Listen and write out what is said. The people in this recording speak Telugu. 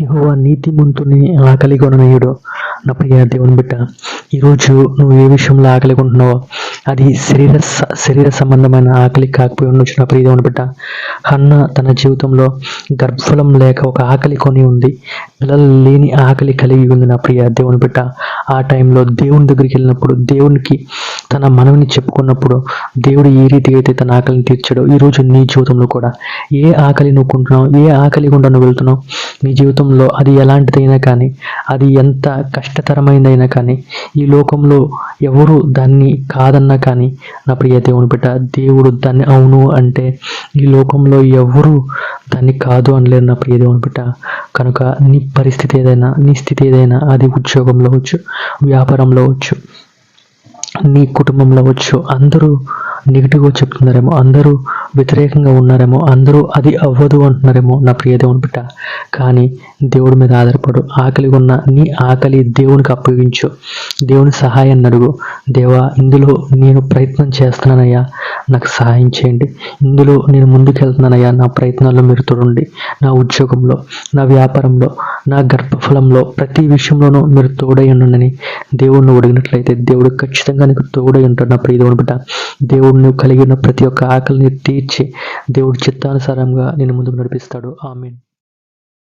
నీతి నీతిమంతుని ఆకలి కొననీయుడు నా ప్రియ దేవుని బిడ్డ ఈరోజు నువ్వు ఏ విషయంలో ఆకలి కొంటున్నావో అది శరీర శరీర సంబంధమైన ఆకలి కాకపోయి ఉండొచ్చు నా ప్రియ దేవుని బిడ్డ. హన్న తన జీవితంలో గర్భఫలం లేక ఒక ఆకలి కొని ఉంది. పిల్లలు లేని ఆకలి కలిగి ఉంది నా ప్రియ దేవుని బిడ్డ. ఆ టైంలో దేవుని దగ్గరికి వెళ్ళినప్పుడు దేవునికి తన మనవిని చెప్పుకున్నప్పుడు దేవుడు ఏ రీతిగా అయితే తన ఆకలిని తీర్చాడో. ఈరోజు నీ జీవితంలో కూడా ఏ ఆకలి నువ్వు కొంటున్నావు ఏ ఆకలి గుండా నువ్వు వెళ్తున్నావు నీ జీవితంలో అది ఎలాంటిదైనా కానీ అది ఎంత కష్టతరమైనదైనా కానీ ఈ లోకంలో ఎవరు దాన్ని కాదన్నా కానీ నా ప్రియ దేవుని బిడ్డ దేవుడు దాన్ని అవును అంటే ఈ లోకంలో ఎవరు దాన్ని కాదు అనలేరు నా ప్రియ దేవుని బిడ్డ. కనుక నీ పరిస్థితి ఏదైనా నీ స్థితి ఏదైనా అది ఉద్యోగంలో వచ్చు వ్యాపారంలో వచ్చు నీ కుటుంబంలో వచ్చు అందరూ నెగిటివ్గా చెప్తున్నారేమో అందరూ వ్యతిరేకంగా ఉన్నారేమో అందరూ అది అవ్వదు అంటున్నారేమో నా ప్రియ దేవుని బిడ్డ. కానీ దేవుడి మీద ఆధారపడు. ఆకలి ఉన్న నీ ఆకలి దేవునికి అప్పగించు. దేవుని సహాయాన్ని అడుగు దేవా ఇందులో నేను ప్రయత్నం చేస్తున్నానయ్యా నాకు సహాయం చేయండి. ఇందులో నేను ముందుకెళ్తున్నానయ్యా నా ప్రయత్నాల్లో మీరు తోడండి. నా ఉద్యోగంలో నా వ్యాపారంలో నా గర్భఫలంలో ప్రతి విషయంలోనూ మీరు తోడై ఉండండి. దేవుడిని ఒడిగినట్లయితే దేవుడు ఖచ్చితంగా నీకు తోడై ఉంటాడు నా ప్రియ దేవుని బిడ్డ. దేవుడిని కలిగిన కలిగి ఉన్న ప్రతి ఒక్క ఆకలిని తీర్చి దేవుడి చిత్తానుసారంగా నేను ముందుకు నడిపిస్తాడు. ఆమెన్.